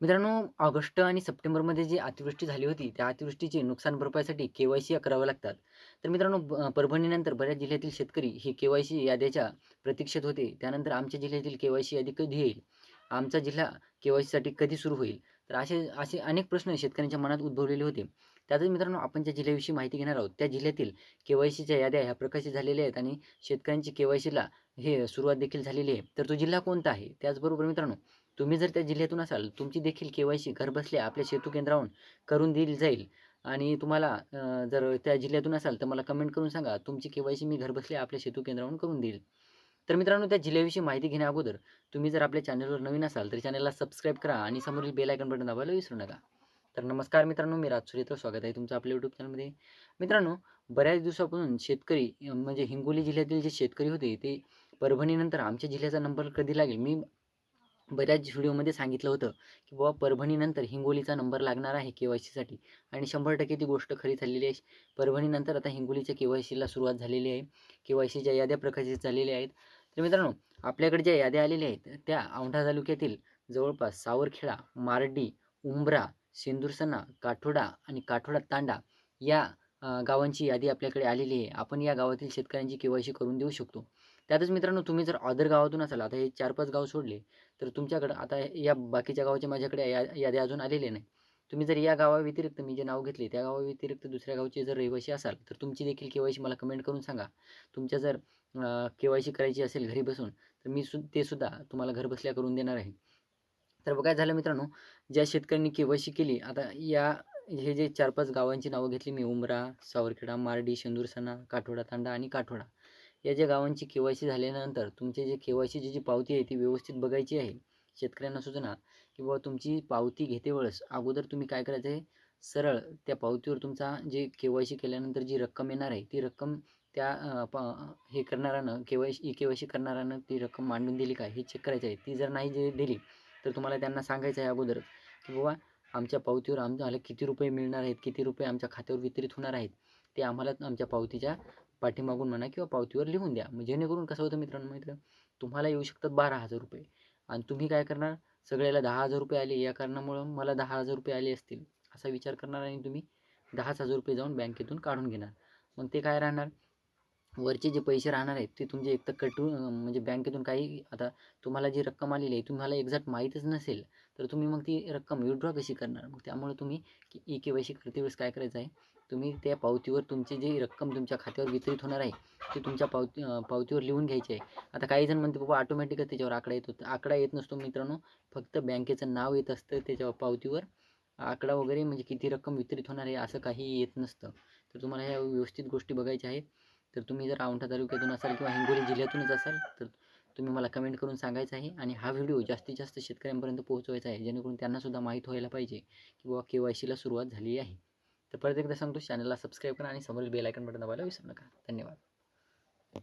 मित्रांनो, ऑगस्ट आणि सप्टेंबरमध्ये जी अतिवृष्टी झाली होती, त्या अतिवृष्टीची नुकसान भरपाईसाठी के-वाय-सी कराव्या लागतात. तर मित्रांनो, परभणीनंतर बऱ्याच जिल्ह्यातील शेतकरी हे के-वाय-सी याद्याच्या प्रतीक्षेत होते. त्यानंतर आमच्या जिल्ह्यातील के-वाय-सी यादी कधी येईल? आमचा जिल्हा के-वाय-सीसाठी कधी सुरू होईल? तर असे असे अनेक प्रश्न शेतकऱ्यांच्या मनात उद्भवलेले होते. त्यातच मित्रांनो, आपण ज्या जिल्ह्याविषयी माहिती घेणार आहोत, त्या जिल्ह्यातील के-वाय-सीच्या याद्या ह्या प्रकाशित झालेल्या आहेत आणि शेतकऱ्यांची के-वाय-सीला हे सुरुवात देखील झालेली आहे. तर तो जिल्हा कोणता आहे? त्याचबरोबर मित्रांनो, तुम्ही जर त्या जिल्ह्यातून असाल, तुमची देखील के-वाय-सी घरबसल्या आपल्या सेतू केंद्रावरून करून दिली जाईल आणि तुम्हाला जर त्या जिल्ह्यातून असाल, तर मला कमेंट करून सांगा, तुमची के-वाय-सी मी घरबसल्या आपल्या सेतू केंद्रावरून करून देईल. तर मित्रांनो, त्या जिल्ह्याविषयी माहिती घेण्याअगोदर तुम्ही जर आपल्या चॅनलवर नवीन असाल, तर चॅनलला सबस्क्राईब करा आणि समोरील बेल आयकन बटन दाबायला विसरू नका. तर नमस्कार मित्रांनो, मी राज सूर्यतर स्वागत आहे तुमचं आपल्या यूट्यूब चॅनलमध्ये. मित्रांनो, बऱ्याच दिवसापासून शेतकरी म्हणजे हिंगोली जिल्ह्यातील जे शेतकरी होते, ते परभणीनंतर आमच्या जिल्ह्याचा नंबर कधी लागेल? मी बऱ्याच व्हिडिओमध्ये सांगितलं होतं, की बाबा परभणीनंतर हिंगोलीचा नंबर लागणार आहे के-वाय-सीसाठी आणि 100% ती गोष्ट खरी झालेली आहे. परभणीनंतर आता हिंगोलीच्या के-वाय-सीला सुरुवात झालेली आहे. के-वाय-सीच्या याद्या प्रकाशित झालेल्या आहेत. तर मित्रांनो, आपल्याकडे ज्या याद्या आलेल्या आहेत, त्या औंढा तालुक्यातील जवळपास सावरखेडा, मारडी, उंबरा शेंदूरसणा, काठोडा आणि काठोडा तांडा या गावांची यादी आपल्याकडे आलेली आहे. आपण या गावातील शेतकऱ्यांची के-वाय-सी करून देऊ शकतो. त्यातच मित्रांनो, तुम्ही जर ऑदर गावातून असाल, आता हे 4-5 गाव सोडले, तर तुमच्याकडं आता या बाकीच्या गावाचे माझ्याकडे या यादी अजून आलेले नाही. तुम्ही जर या गावाव्यतिरिक्त मी जे नाव घेतले, त्या गावाव्यतिरिक्त दुसऱ्या गावचे जर रहिवासी असाल, तर तुमची देखील के-वाय-सी मला कमेंट करून सांगा. तुमच्या जर के-वाय-सी करायची असेल घरी बसून, तर मी सु ते सुद्धा तुम्हाला घरबसल्या करून देणार आहे. तर बघा काय झालं मित्रांनो, ज्या शेतकऱ्यांनी के-वाय-सी केली, आता या हे जे 4-5 गावांची नावं घेतली मी उमरा सावरखेडा, मारडी, शेंदूरसणा, काठोडा तांडा आणि काठोडा. या ज्या गावांची के-वाय-सी झाल्यानंतर तुमचे जे के-वाय-सीची जी पावती आहे, ती व्यवस्थित बघायची आहे. शेतकऱ्यांना सूचना, की बाबा तुमची पावती घेते वेळेस अगोदर तुम्ही काय करायचं आहे, सरळ त्या पावतीवर तुमचा जे के-वाय-सी केल्यानंतर जी रक्कम येणार आहे, ती रक्कम त्या प हे करणाऱ्यानं के-वाय-सी ई-के-वाय-सी करणाऱ्यानं ती रक्कम मांडून दिली काय हे चेक करायचं आहे. ती जर नाही जे दिली, तर तुम्हाला त्यांना सांगायचं आहे अगोदरच, की बाबा आमच्या पावतीवर आम्हाला किती रुपये मिळणार आहेत, किती रुपये आमच्या खात्यावर वितरित होणार आहेत, ते आम्हाला आमच्या पावतीच्या पाठीमागून म्हणा किंवा पावतीवर लिहून द्या. मग जेणेकरून कसं होतं मित्रांनो मित्र तुम्हाला येऊ शकतात ₹12,000 आणि तुम्ही काय करणार, सगळ्याला ₹10,000 आले, या कारणामुळं मला ₹10,000 आले असतील, असा विचार करणार आणि तुम्ही ₹10,000 जाऊन बँकेतून काढून घेणार. मग ते काय राहणार, वरचे जे पैसे राहणार आहेत, ते तुमचे एकतर कटून म्हणजे बँकेतून काही आता तुम्हाला जी रक्कम आलेली आहे, तुम्हाला एक्झॅक्ट माहीतच नसेल, तर तुम्ही मग ती रक्कम विथड्रॉ कशी करणार? मग त्यामुळे तुम्ही ई-के-वाय-सी करते वेळेस काय करायचं आहे, तुम्ही त्या पावतीवर तुमची जी रक्कम तुमच्या खात्यावर वितरित होणार आहे, ती तुमच्या पावती पावतीवर लिहून घ्यायची आहे. आता काही जण म्हणते, बाबा ऑटोमॅटिकच त्याच्यावर आकडा येतो. आकडा येत नसतो मित्रांनो, फक्त बँकेचं नाव येत असतं त्याच्या पावतीवर. आकडा वगैरे म्हणजे किती रक्कम वितरित होणार आहे, असं काही येत नसतं. तर तुम्हाला ह्या व्यवस्थित गोष्टी बघायच्या आहेत. तर तुम्ही जर औंढा तालुक्यातून असाल किंवा हिंगोली जिल्ह्यातूनच असाल, तर तुम्ही मला कमेंट करून सांगायचं आहे आणि हा व्हिडिओ जास्तीत जास्त शेतकऱ्यांपर्यंत पोहोचवायचा आहे, जेणेकरून त्यांनासुद्धा माहीत व्हायला पाहिजे, की बाबा के-वाय-सीला सुरुवात झाली आहे. तर परत एकदा सांगतो, चॅनलला सबस्क्राईब करा आणि समोरील बेल आयकन बटन दाबायला विसरू नका. धन्यवाद.